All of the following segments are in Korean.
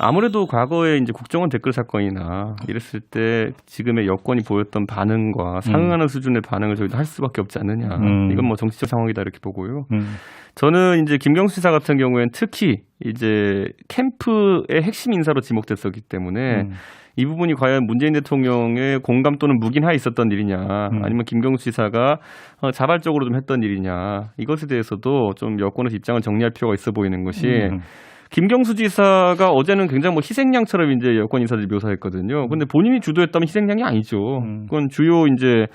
아무래도 과거에 이제 국정원 댓글 사건이나 이랬을 때 지금의 여권이 보였던 반응과 상응하는 수준의 반응을 저희도 할 수밖에 없지 않느냐. 음. 이건 뭐 정치적 상황이다 이렇게 보고요. 음. 저는 이제 김경수 지사 같은 경우에는 특히 이제 캠프의 핵심 인사로 지목됐었기 때문에 음. 이 부분이 과연 문재인 대통령의 공감 또는 묵인하에 있었던 일이냐, 음. 아니면 김경수 지사가 어, 자발적으로 좀 했던 일이냐, 이것에 대해서도 좀 여권에서 입장을 정리할 필요가 있어 보이는 것이 음. 김경수 지사가 어제는 굉장히 뭐 희생양처럼 이제 여권 인사들이 묘사했거든요. 근데 본인이 주도했다면 희생양이 아니죠. 음. 그건 주요 이제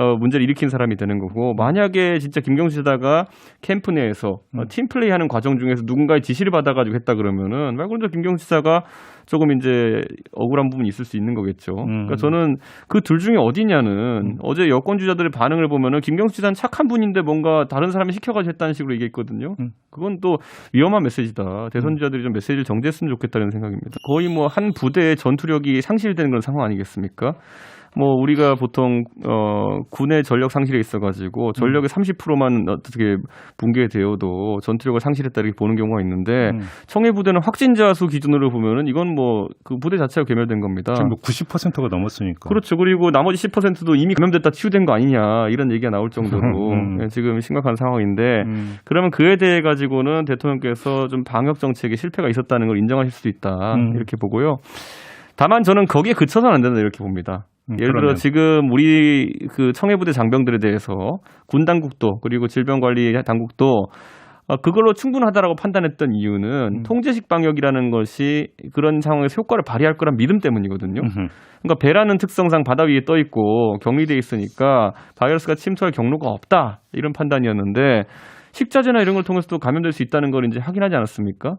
어, 문제를 일으킨 사람이 되는 거고 만약에 진짜 김경수 지사가 캠프 내에서 어, 음. 팀 플레이하는 과정 중에서 누군가의 지시를 받아가지고 했다 그러면은 말 그대로 김경수 지사가 조금 이제 억울한 부분이 있을 수 있는 거겠죠. 음. 그러니까 저는 그 둘 중에 어디냐는 어제 여권 주자들의 반응을 보면은 김경수 지사는 착한 분인데 뭔가 다른 사람이 시켜가지고 했다는 식으로 얘기했거든요. 음. 그건 또 위험한 메시지다. 대선 주자들이 좀 메시지를 정제했으면 좋겠다는 생각입니다. 거의 뭐 한 부대의 전투력이 상실되는 그런 상황 아니겠습니까? 뭐 우리가 보통 어 군의 전력 상실에 있어 가지고 전력의 30%만 어떻게 붕괴되어도 전투력을 상실했다 이렇게 보는 경우가 있는데 음. 청해 부대는 확진자 수 기준으로 보면은 이건 뭐 그 부대 자체가 괴멸된 겁니다. 지금 뭐 90%가 넘었으니까. 그렇죠. 그리고 나머지 10%도 이미 감염됐다 치유된 거 아니냐 이런 얘기가 나올 정도로 음. 예, 지금 심각한 상황인데 음. 그러면 그에 대해 가지고는 대통령께서 좀 방역 정책에 실패가 있었다는 걸 인정하실 수 있다 음. 이렇게 보고요. 다만 저는 거기에 그쳐서는 안 된다 이렇게 봅니다. 음, 예를 들어 그러면. 지금 우리 그 청해부대 장병들에 대해서 군 당국도 그리고 질병관리 당국도 어, 그걸로 충분하다라고 판단했던 이유는 음. 통제식 방역이라는 것이 그런 상황에서 효과를 발휘할 거란 믿음 때문이거든요. 음흠. 그러니까 배라는 특성상 바다 위에 떠 있고 격리돼 있으니까 바이러스가 침투할 경로가 없다 이런 판단이었는데 식자재나 이런 걸 통해서도 감염될 수 있다는 걸 이제 확인하지 않았습니까?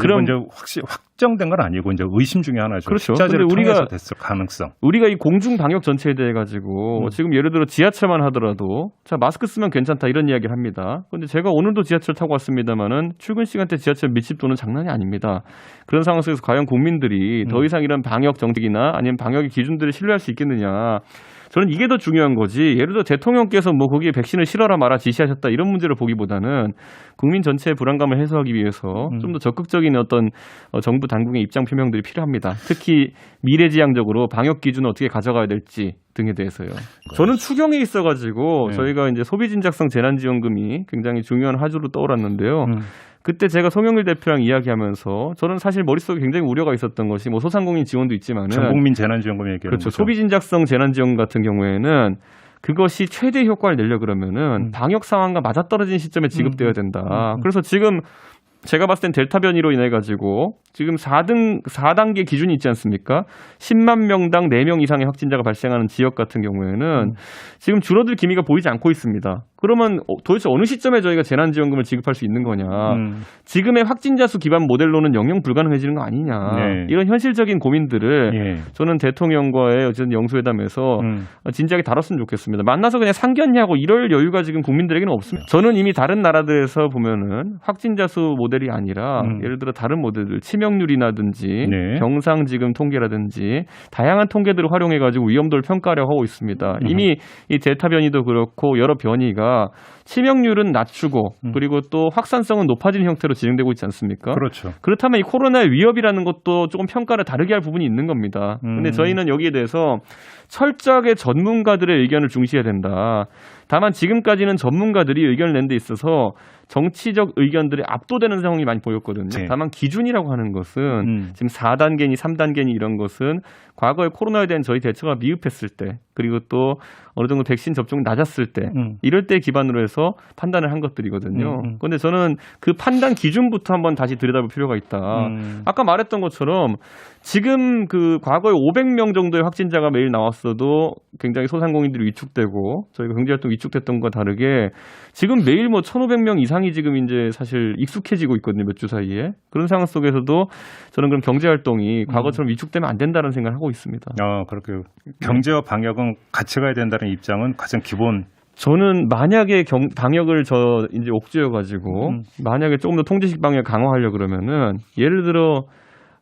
그럼- 먼저 확실 확정된 건 아니고 이제 의심 중에 하나죠. 그렇죠. 식자재를 우리가- 통해서 됐을 가능성. 우리가 이 공중 방역 전체에 대해 가지고 음. 지금 예를 들어 지하철만 하더라도 자 마스크 쓰면 괜찮다 이런 이야기를 합니다. 근데 제가 오늘도 지하철 타고 왔습니다만은 출근 시간대 지하철 밀집도는 장난이 아닙니다. 그런 상황 속에서 과연 국민들이 더 음. 이상 이런 방역 정책이나 아니면 방역의 기준들을 신뢰할 수 있겠느냐? 저는 이게 더 중요한 거지. 예를 들어 대통령께서 뭐 거기에 백신을 실어라 마라 지시하셨다 이런 문제를 보기보다는 국민 전체의 불안감을 해소하기 위해서 음. 좀더 적극적인 어떤 어, 정부 당국의 입장 표명들이 필요합니다. 특히 미래지향적으로 방역 기준을 어떻게 가져가야 될지 등에 대해서요. 저는 추경에 있어가지고 네. 저희가 이제 소비진작성 재난지원금이 굉장히 중요한 화두로 떠올랐는데요. 음. 그때 제가 송영길 대표랑 이야기하면서 저는 사실 머릿속에 굉장히 우려가 있었던 것이 뭐 소상공인 지원도 있지만은 전국민 재난지원금 얘기하는 그렇죠. 거죠. 소비진작성 재난지원 같은 경우에는 그것이 최대 효과를 내려 그러면은 음. 방역 상황과 맞아떨어진 시점에 지급되어야 된다. 음, 음. 그래서 지금 제가 봤을 땐 델타 변이로 인해 가지고 지금 4등 4단계 기준이 있지 않습니까? 10만 명당 4명 이상의 확진자가 발생하는 지역 같은 경우에는 음. 지금 줄어들 기미가 보이지 않고 있습니다. 그러면 어, 도대체 어느 시점에 저희가 재난지원금을 지급할 수 있는 거냐? 음. 지금의 확진자 수 기반 모델로는 영영 불가능해지는 거 아니냐? 네. 이런 현실적인 고민들을 예. 저는 대통령과의 어쨌든 영수회담에서 음. 진지하게 다뤘으면 좋겠습니다. 만나서 그냥 상견냐고 이럴 여유가 지금 국민들에게는 없습니다. 저는 이미 다른 나라들에서 보면은 확진자 수 모델이 아니라 음. 예를 들어 다른 모델들 치명률이라든지 네. 경상 지금 통계라든지 다양한 통계들을 활용해 가지고 위험도를 평가하려고 하고 있습니다. 음. 이미 이 델타 변이도 그렇고 여러 변이가 치명률은 낮추고 음. 그리고 또 확산성은 높아지는 형태로 진행되고 있지 않습니까? 그렇죠. 그렇다면 이 코로나의 위협이라는 것도 조금 평가를 다르게 할 부분이 있는 겁니다. 근데 음. 저희는 여기에 대해서 철저하게 전문가들의 의견을 중시해야 된다. 다만 지금까지는 전문가들이 의견을 낸 데 있어서 정치적 의견들이 압도되는 상황이 많이 보였거든요. 네. 다만 기준이라고 하는 것은 음. 지금 4단계니 3단계니 이런 것은 과거에 코로나에 대한 저희 대처가 미흡했을 때 그리고 또 어느 정도 백신 접종이 낮았을 때 음. 이럴 때 기반으로 해서 판단을 한 것들이거든요. 음, 음. 그런데 저는 그 판단 기준부터 한번 다시 들여다볼 필요가 있다. 음. 아까 말했던 것처럼 지금 그 과거에 500명 정도의 확진자가 매일 나왔어도 굉장히 소상공인들이 위축되고 저희가 경제활동 위축됐던 것과 다르게 지금 매일 뭐 1,500명 이상이 지금 이제 사실 익숙해지고 있거든요. 몇 주 사이에. 그런 상황 속에서도 저는 그럼 경제활동이 과거처럼 위축되면 안 된다는 생각을 하고 있습니다. 어, 그렇게 경제와 방역은 같이 가야 된다는 입장은 가장 기본. 저는 만약에 경, 방역을 저 이제 옥죄어 가지고 음. 만약에 조금 더 통제식 방역 강화하려 그러면은 예를 들어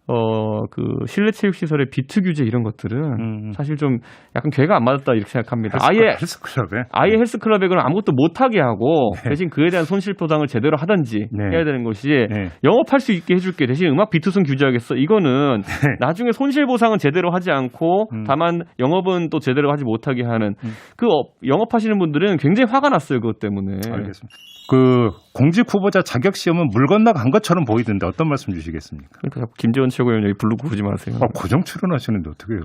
어, 그 실내 체육 시설의 비트 규제 이런 것들은 음. 사실 좀 약간 괴가 안 맞았다 이렇게 생각합니다. 헬스, 아예 헬스클럽에 아예 헬스클럽에 그럼 아무것도 못 하게 하고 대신 그에 대한 손실 보상을 제대로 하든지 네. 해야 되는 것이 네. 영업할 수 있게 해줄게 대신 음악 비트순 규제하겠어 이거는 나중에 손실 보상은 제대로 하지 않고 음. 다만 영업은 또 제대로 하지 못하게 하는 음. 그 업- 영업하시는 분들은 굉장히 화가 났어요 그것 때문에 알겠습니다. 그 공직 후보자 자격 시험은 물 건너간 것처럼 보이던데 어떤 말씀 주시겠습니까? 그러니까 김재원 최고위원 여기 부르고 그러지 마세요. 아, 고정 출연하시는데 어떻게 해요?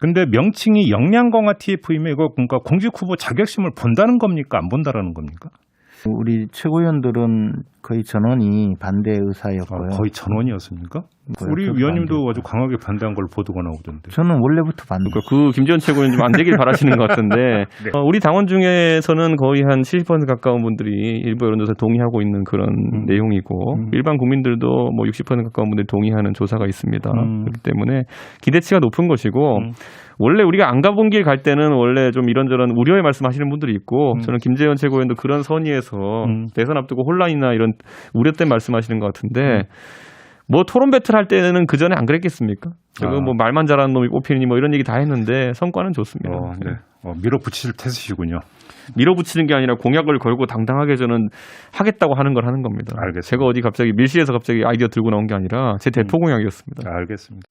근데 명칭이 영양공화 TF이면 이거 그러니까 공직 후보 자격 시험을 본다는 겁니까? 안 본다라는 겁니까? 우리 최고위원들은 거의 전원이 반대 아, 의사였고요. 거의 전원이었습니까? 우리 위원님도. 아주 강하게 반대한 걸로 보도가 나오던데. 저는 원래부터 반대. 그러니까 그 김재원 최고위원 좀 안 되길 바라시는 것 같은데 네. 어, 우리 당원 중에서는 거의 한 70% 가까운 분들이 일부 여론조사에 동의하고 있는 그런 음. 내용이고 음. 일반 국민들도 뭐 60% 가까운 분들이 동의하는 조사가 있습니다. 음. 그렇기 때문에 기대치가 높은 것이고 음. 원래 우리가 안 가본 길 갈 때는 원래 좀 이런저런 우려의 말씀하시는 분들이 있고 음. 저는 김재원 최고위원도 그런 선의에서 음. 대선 앞두고 혼란이나 이런 우려된 말씀하시는 것 같은데 음. 뭐 토론 배틀 할 때는 그 전에 안 그랬겠습니까? 지금 아. 뭐 말만 잘하는 놈이 뽑히니 뭐 이런 얘기 다 했는데 성과는 좋습니다. 어, 네. 어, 밀어붙이실 태세시군요. 밀어붙이는 게 아니라 공약을 걸고 당당하게 저는 하겠다고 하는 걸 하는 겁니다. 알겠습니다. 제가 어디 갑자기 밀실에서 갑자기 아이디어 들고 나온 게 아니라 제 대포 공약이었습니다. 알겠습니다.